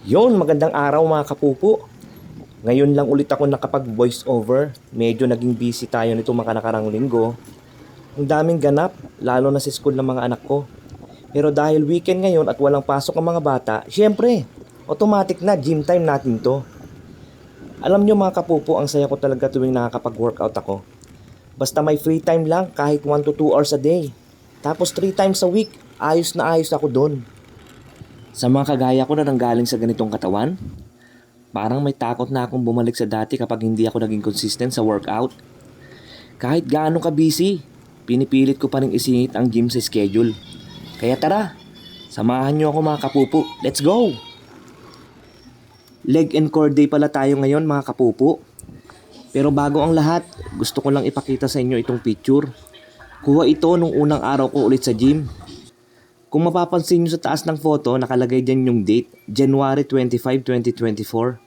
Yon, magandang araw mga kapupo. Ngayon lang ulit ako nakapag voice over. Medyo naging busy tayo nito mga nakarang linggo. Ang daming ganap, lalo na sa school ng mga anak ko. Pero dahil weekend ngayon at walang pasok ang mga bata, syempre, automatic na gym time natin to. Alam nyo mga kapupo, ang saya ko talaga tuwing nakakapag-workout ako. Basta may free time lang, kahit 1 to 2 hours a day. Tapos 3 times a week, ayos na ayos ako doon. Sa mga kagaya ko na nanggaling sa ganitong katawan, parang may takot na akong bumalik sa dati kapag hindi ako naging consistent sa workout. Kahit gaano ka busy, pinipilit ko pa rin isingit ang gym sa schedule. Kaya tara, samahan niyo ako mga kapupo. Let's go! Leg and core day pala tayo ngayon mga kapupo. Pero bago ang lahat, gusto ko lang ipakita sa inyo itong picture. Kuha ito nung unang araw ko ulit sa gym. Kung mapapansin nyo sa taas ng photo, nakalagay dyan yung date, January 25, 2024.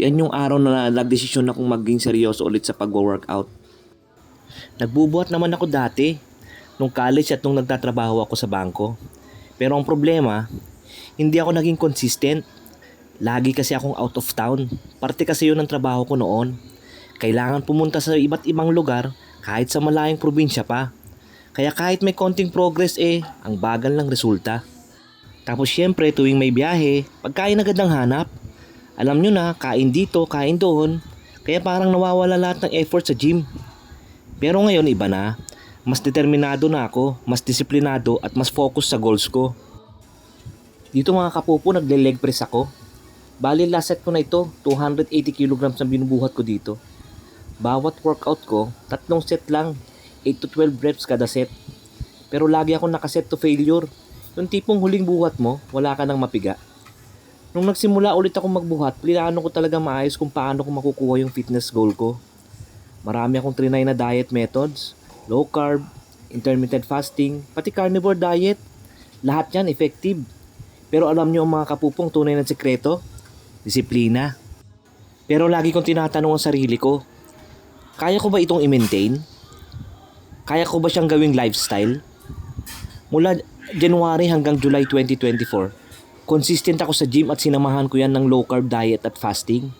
Yan yung araw na nagdesisyon akong maging seryoso ulit sa pag-workout. Nagbubuhat naman ako dati, nung college at nung nagtatrabaho ako sa bangko. Pero ang problema, hindi ako naging consistent. Lagi kasi akong out of town. Parte kasi yun ng trabaho ko noon. Kailangan pumunta sa iba't ibang lugar kahit sa malayong probinsya pa. Kaya kahit may konting progress eh, ang bagal lang resulta. Tapos syempre tuwing may biyahe, pagkain agad ng hanap. Alam nyo na, kain dito, kain doon. Kaya parang nawawala lahat ng effort sa gym. Pero ngayon iba na. Mas determinado na ako, mas disiplinado at mas focus sa goals ko. Dito mga kapupo, nagle-leg press ako. Bali last set ko na ito, 280 kilograms ang binubuhat ko dito. Bawat workout ko, tatlong set lang, 8 to 12 reps kada set. Pero lagi ako nakaset to failure. Yung tipong huling buhat mo, wala ka nang mapiga. Nung nagsimula ulit ako magbuhat, plinano ko talaga maayos kung paano ko makukuha yung fitness goal ko. Marami akong trinay na diet methods, low carb, intermittent fasting, pati carnivore diet. Lahat yan effective. Pero alam nyo ang mga kapupong tunay na sekreto? Disiplina. Pero lagi kong tinatanong ang sarili ko, kaya ko ba itong i-maintain? Kaya ko ba siyang gawing lifestyle? Mula January hanggang July 2024, consistent ako sa gym at sinamahan ko yan ng low carb diet at fasting.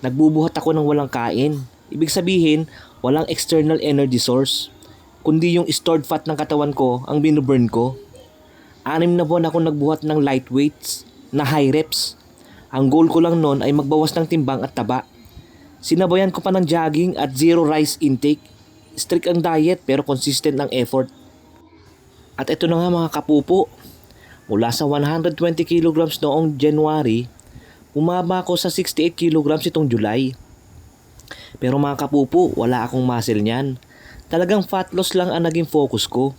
Nagbubuhat ako ng walang kain. Ibig sabihin, walang external energy source. Kundi yung stored fat ng katawan ko ang binuburn ko. Anim na buwan ako nagbuhat ng light weights na high reps. Ang goal ko lang noon ay magbawas ng timbang at taba. Sinabayan ko pa ng jogging at zero rice intake. Strict ang diet pero consistent ang effort. At ito na nga mga kapupo. Mula sa 120 kilograms noong January, bumaba ako sa 68 kilograms itong July. Pero mga kapupo, wala akong muscle niyan. Talagang fat loss lang ang naging focus ko.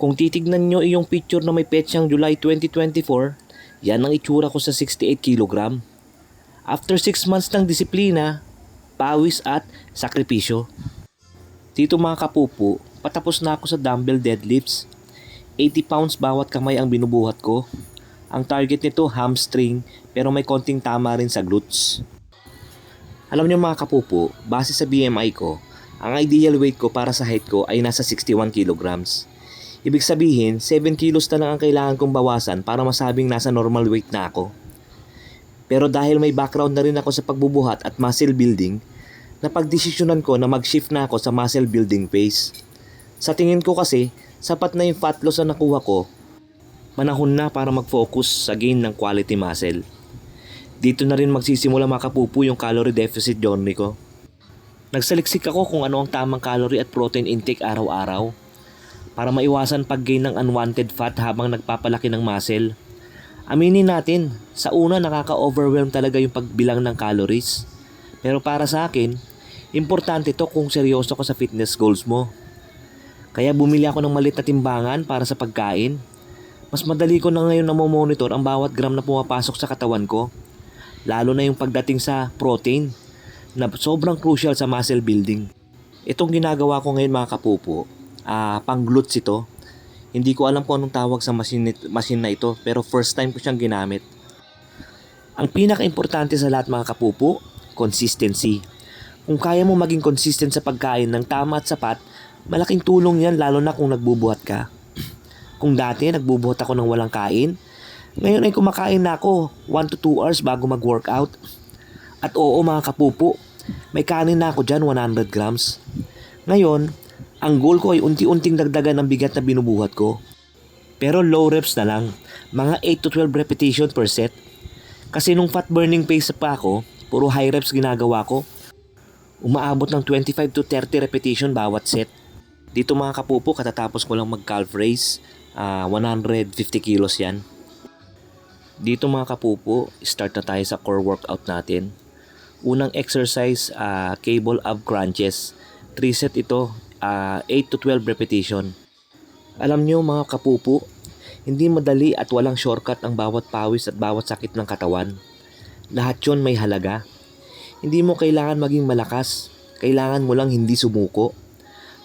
Kung titignan nyo iyong picture na may petsang July 2024, yan ang itsura ko sa 68 kilogram. After 6 months ng disiplina, pawis at sakripisyo. Dito mga kapupo, patapos na ako sa dumbbell deadlifts. 80 pounds bawat kamay ang binubuhat ko. Ang target nito hamstring pero may konting tama rin sa glutes. Alam niyo mga kapupo, base sa BMI ko, ang ideal weight ko para sa height ko ay nasa 61 kilograms. Ibig sabihin, 7 kilos na lang ang kailangan kong bawasan para masabing nasa normal weight na ako. Pero dahil may background na rin ako sa pagbubuhat at muscle building, napagdesisyonan ko na mag-shift na ako sa muscle building phase. Sa tingin ko kasi, sapat na yung fat loss na nakuha ko. Manahon na para mag-focus sa gain ng quality muscle. Dito na rin magsisimula makapupo yung calorie deficit journey ko. Nagsaliksik ako kung ano ang tamang calorie at protein intake araw-araw para maiwasan pag-gain ng unwanted fat habang nagpapalaki ng muscle. Aminin natin, sa una nakaka-overwhelm talaga yung pagbilang ng calories. Pero para sa akin, importante to kung seryoso ka sa fitness goals mo. Kaya bumili ako ng malit na timbangan para sa pagkain. Mas madali ko na ngayon na monitor ang bawat gram na pumapasok sa katawan ko. Lalo na yung pagdating sa protein na sobrang crucial sa muscle building. Itong ginagawa ko ngayon mga kapupo, ah pang glutes ito. Hindi ko alam kung anong tawag sa machine, machine na ito pero first time ko siyang ginamit. Ang pinaka-importante sa lahat mga kapupo, consistency. Kung kaya mo maging consistent sa pagkain ng tama at sapat, malaking tulong yan lalo na kung nagbubuhat ka. Kung dati nagbubuhat ako ng walang kain, Ngayon ay kumakain na ako 1 to 2 hours bago mag-workout. At oo mga kapupo, may kanin na ako dyan 100 grams. Ngayon, ang goal ko ay unti-unting dagdagan ng bigat na binubuhat ko. Pero low reps na lang, mga 8 to 12 repetition per set. Kasi nung fat burning phase pa ako, puro high reps ginagawa ko. Umaabot ng 25 to 30 repetition bawat set. Dito mga kapupo, katatapos ko lang mag-calf raise, ah, 150 kilos yan. Dito mga kapupo, start na tayo sa core workout natin. Unang exercise, ah, cable ab crunches. 3 set ito, ah, 8 to 12 repetition. Alam nyo mga kapupo, hindi madali at walang shortcut ang bawat pawis at bawat sakit ng katawan. Lahat yon may halaga. Hindi mo kailangan maging malakas, kailangan mo lang hindi sumuko.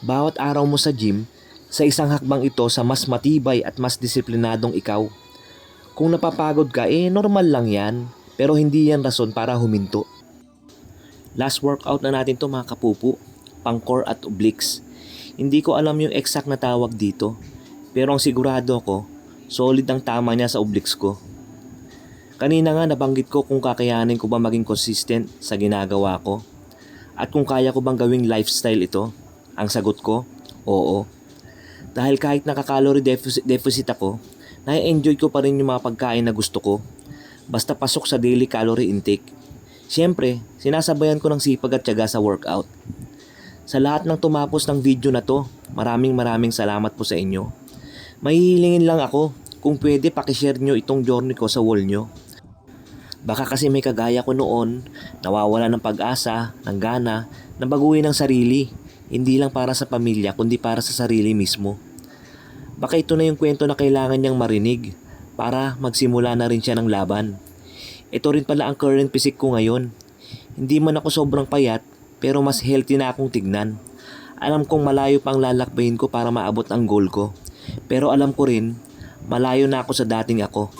Bawat araw mo sa gym, sa isang hakbang ito sa mas matibay at mas disiplinadong ikaw. Kung napapagod ka, eh normal lang yan, pero hindi yan rason para huminto. Last workout na natin to mga kapupo, pang core at obliques. Hindi ko alam yung exact na tawag dito, pero ang sigurado ko, solid ang tama niya sa obliques ko. Kanina nga nabanggit ko kung kakayanin ko ba maging consistent sa ginagawa ko. At kung kaya ko bang gawing lifestyle ito. Ang sagot ko, oo. Dahil kahit nakaka-calorie deficit, deficit ako, nai-enjoy ko pa rin yung mga pagkain na gusto ko. Basta pasok sa daily calorie intake. Siyempre, sinasabayan ko ng sipag at tiyaga sa workout. Sa lahat ng tumapos ng video na to, maraming maraming salamat po sa inyo. Mahihilingin lang ako kung pwede pakishare nyo itong journey ko sa wall nyo. Baka kasi may kagaya ko noon, nawawala ng pag-asa, ng gana, na baguhin ang sarili. Hindi lang para sa pamilya, kundi para sa sarili mismo. Baka ito na yung kwento na kailangan niyang marinig para magsimula na rin siya ng laban. Ito rin pala ang current physique ko ngayon. Hindi man ako sobrang payat, pero mas healthy na akong tignan. Alam kong malayo pang lalakbayin ko para maabot ang goal ko. Pero alam ko rin, malayo na ako sa dating ako.